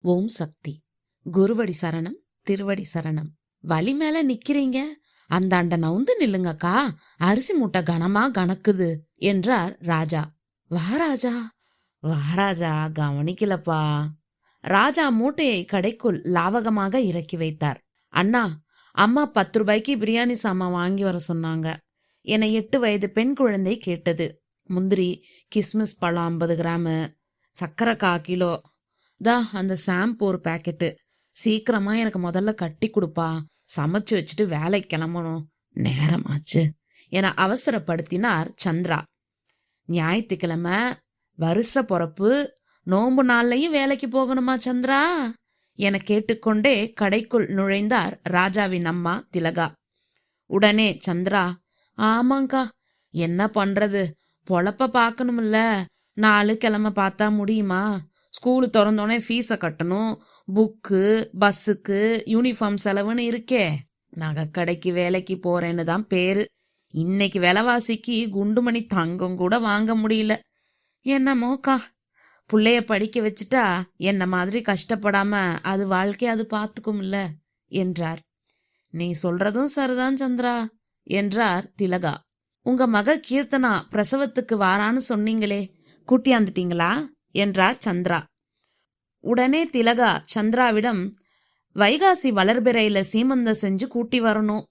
ஓம் சக்தி. குருவடி சரணம் திருவடி சரணம். வலி மேல நிக்கிறீங்க? அந்தாண்ட நவுந்து நில்லுங்கக்கா. அரிசி மூட்டை கனமா கணக்குது என்றார் ராஜா. வாராஜா வாராஜா கவனிக்கலப்பா. ராஜா மூட்டையை கடைக்குள் லாவகமாக இறக்கி வைத்தார். அண்ணா அம்மா பத்து ரூபாய்க்கு பிரியாணி சாமான் வாங்கி வர சொன்னாங்க. என எட்டு வயது பெண் குழந்தை கேட்டது. முந்திரி கிஸ்மிஸ் பழம் ஐம்பது கிராமு சக்கரைக்கா கிலோ தா அந்த ஷாம்பு ஒரு பாக்கெட்டு. சீக்கிரமா எனக்கு முதல்ல கட்டி கொடுப்பா. சமைச்சு வச்சுட்டு வேலைக்கு கிளம்பணும். நேரமாச்சு. என அவசரப்படுத்தினார் சந்திரா. ஞாயிற்றுக்கிழமை வருஷ பொறப்பு நோன்பு நாள்லையும் வேலைக்கு போகணுமா சந்திரா? என கேட்டுக்கொண்டே கடைக்குள் நுழைந்தார் ராஜாவின் அம்மா திலகா. உடனே சந்திரா ஆமாங்க்கா என்ன பண்றது? பொழப்ப பார்க்கணும்ல நாலு கிழமை பார்த்தா முடியுமா? ஸ்கூலு திறந்தோடனே ஃபீஸை கட்டணும். புக்கு பஸ்ஸுக்கு யூனிஃபார்ம் செலவுன்னு இருக்கே. நகைக்கடைக்கு வேலைக்கு போறேன்னு தான் பேரு. இன்னைக்கு விலைவாசிக்கு குண்டுமணி தங்கம் கூட வாங்க முடியல. என்னமோக்கா? பிள்ளைய படிக்க வச்சுட்டா என்ன மாதிரி கஷ்டப்படாம அது வாழ்க்கைய அது பார்த்துக்கும்ல என்றார். நீ சொல்றதும் சரிதான் சந்திரா என்றார் திலகா. உங்க மக கீர்த்தனா பிரசவத்துக்கு வாரான்னு சொன்னீங்களே. கூட்டியாந்துட்டீங்களா? என்றார் சந்திரா. உடனே திலகா சந்திராவிடம் வைகாசி வளர்பிறையில சீமந்தம் செஞ்சு கூட்டி வரணும்.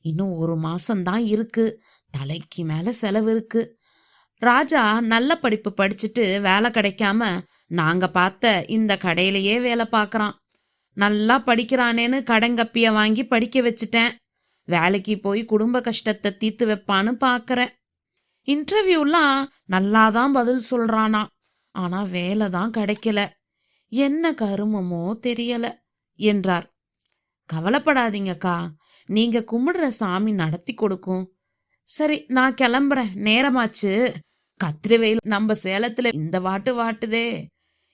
இன்னும் ஒரு மாசம்தான் இருக்கு. தலைக்கு மேல செலவு இருக்கு. ராஜா நல்ல படிப்பு படிச்சுட்டு வேலை கிடைக்காம நாங்க பார்த்த இந்த கடையிலேயே வேலை பார்க்கறான். நல்லா படிக்கிறானேன்னு கடங்கப்பிய வாங்கி படிக்க வச்சுட்டேன். வேலைக்கு போய் குடும்ப கஷ்டத்தை தீர்த்து வைப்பான்னு பாக்குறேன். இன்டர்வியூலாம் நல்லாதான் பதில் சொல்றானா. ஆனா வேலை தான் கிடைக்கல. என்ன கருமமோ தெரியல என்றார். கவலைப்படாதீங்கக்கா. நீங்க கும்பிடுற சாமி நடத்தி கொடுக்கும். சரி நான் கிளம்புறேன். நேரமாச்சு. கத்திரிவேல் நம்ம சேலத்துல இந்த வாட்டு வாட்டுதே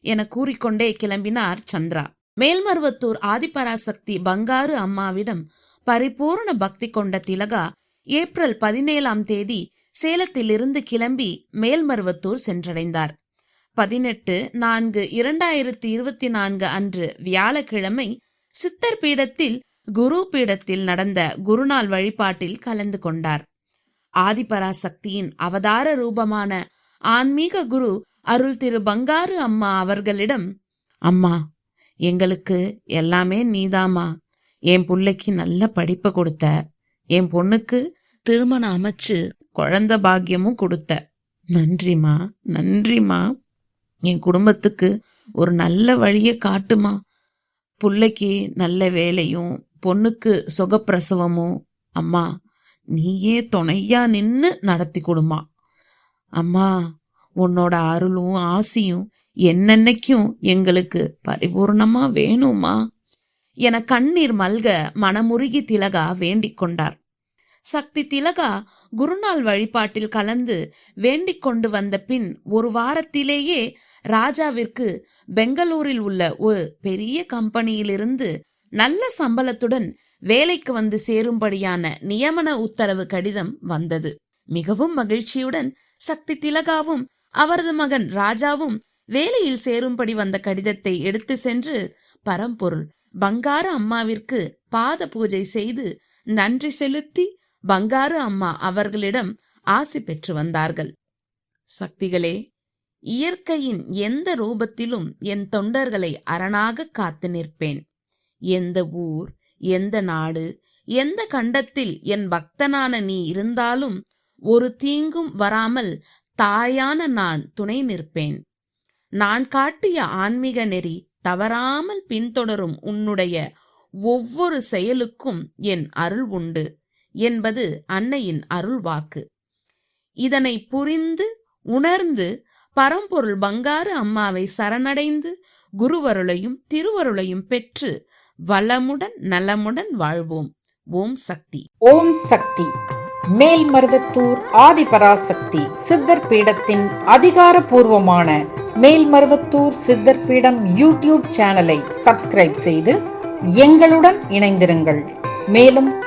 என கூறிக்கொண்டே கிளம்பினார் சந்திரா. மேல்மருவத்தூர் ஆதிபராசக்தி பங்காரு அம்மாவிடம் பரிபூர்ண பக்தி கொண்ட திலகா ஏப்ரல் பதினேழாம் தேதி சேலத்திலிருந்து கிளம்பி மேல்மருவத்தூர் சென்றடைந்தார். பதினெட்டு நான்கு இரண்டாயிரத்தி இருபத்தி நான்கு அன்று வியாழக்கிழமை சித்தர் பீடத்தில் குரு பீடத்தில் நடந்த குருநாள் வழிபாட்டில் கலந்து கொண்டார். ஆதிபராசக்தியின் அவதார ரூபமான ஆன்மீக குரு அருள் திரு பங்காரு அம்மா அவர்களிடம் அம்மா எங்களுக்கு எல்லாமே நீதாம்மா. என் பிள்ளைக்கு நல்ல படிப்பை கொடுத்த. என் பொண்ணுக்கு திருமணம் அமைச்சு குழந்த பாக்கியமும் கொடுத்த. நன்றிம்மா நன்றிம்மா. என் குடும்பத்துக்கு ஒரு நல்ல வழியை காட்டுமா? பிள்ளைக்கு நல்ல வேலையும் பொண்ணுக்கு சுகப்பிரசவமும். அம்மா நீயே துணையா நின்று நடத்தி கொடுமா. அம்மா உன்னோட அருளும் ஆசையும் என்னென்னைக்கும் எங்களுக்கு பரிபூர்ணமா வேணுமா? என கண்ணீர் மல்க மனமுருகி திலகா வேண்டிக் கொண்டார். சக்தி திலகா குருநாள் வழிபாட்டில் கலந்து வேண்டிக் கொண்டு வந்த பின் ஒரு வாரத்திலேயே ராஜாவிற்கு பெங்களூரில் உள்ள ஒரு பெரிய கம்பெனியிலிருந்து நல்ல சம்பளத்துடன் வேலைக்கு வந்து சேரும்படியான நியமன உத்தரவு கடிதம் வந்தது. மிகவும் மகிழ்ச்சியுடன் சக்தி திலகாவும் அவரது மகன் ராஜாவும் வேலையில் சேரும்படி வந்த கடிதத்தை எடுத்து சென்று பரம்பொருள் பங்கார அம்மாவிற்கு பாத பூஜை செய்து நன்றி செலுத்தி பங்காரு அம்மா அவர்களிடம் ஆசி பெற்று வந்தார்கள். சக்திகளே இயற்கையின் எந்த ரூபத்திலும் என் தொண்டர்களை அரணாக காத்து நிற்பேன். எந்த ஊர் எந்த நாடு எந்த கண்டத்தில் என் பக்தனான நீ இருந்தாலும் ஒரு தீங்கும் வராமல் தாயான நான் துணை நிற்பேன். நான் காட்டிய ஆன்மீக நெறி தவறாமல் பின்தொடரும் உன்னுடைய ஒவ்வொரு செயலுக்கும் என் அருள் உண்டு. என்பது அன்னையின் அருள் வாக்கு இதனை புரிந்து உணர்ந்து பரம்பொருள் பங்காறு அம்மாவை சரணடைந்து குருவருளையும் திருவருளையும் பெற்று வளமுடன் நலமுடன் வாழ்வோம். ஓம் சக்தி. ஓம் சக்தி. மேல்மருவத்தூர் ஆதிபராசக்தி சித்தர் பீடத்தின் அதிகாரபூர்வமான மேல்மருவத்தூர் சித்தர் பீடம் யூடியூப் சேனலை சப்ஸ்கிரைப் செய்து எங்களுடன் இணைந்திருங்கள். மேலும்